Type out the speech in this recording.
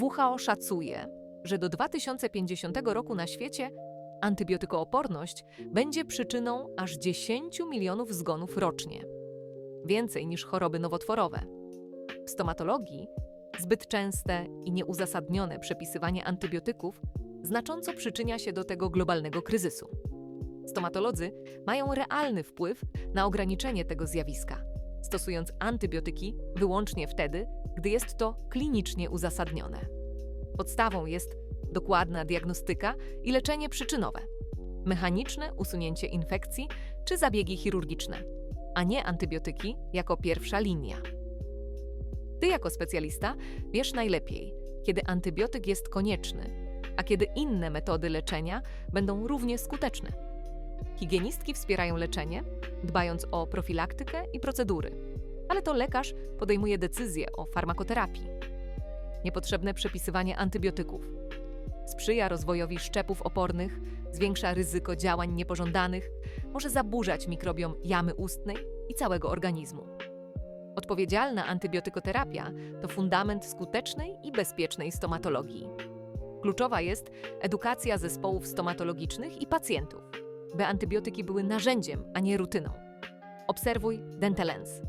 WHO szacuje, że do 2050 roku na świecie antybiotykooporność będzie przyczyną aż 10 milionów zgonów rocznie. Więcej niż choroby nowotworowe. W stomatologii zbyt częste i nieuzasadnione przepisywanie antybiotyków znacząco przyczynia się do tego globalnego kryzysu. Stomatolodzy mają realny wpływ na ograniczenie tego zjawiska, stosując antybiotyki wyłącznie wtedy, gdy jest to klinicznie uzasadnione. Podstawą jest dokładna diagnostyka i leczenie przyczynowe, mechaniczne usunięcie infekcji czy zabiegi chirurgiczne, a nie antybiotyki jako pierwsza linia. Ty jako specjalista wiesz najlepiej, kiedy antybiotyk jest konieczny, a kiedy inne metody leczenia będą równie skuteczne. Higienistki wspierają leczenie, dbając o profilaktykę i procedury, ale to lekarz podejmuje decyzję o farmakoterapii. Niepotrzebne przepisywanie antybiotyków sprzyja rozwojowi szczepów opornych, zwiększa ryzyko działań niepożądanych, może zaburzać mikrobiom jamy ustnej i całego organizmu. Odpowiedzialna antybiotykoterapia to fundament skutecznej i bezpiecznej stomatologii. Kluczowa jest edukacja zespołów stomatologicznych i pacjentów, by antybiotyki były narzędziem, a nie rutyną. Obserwuj Dentalens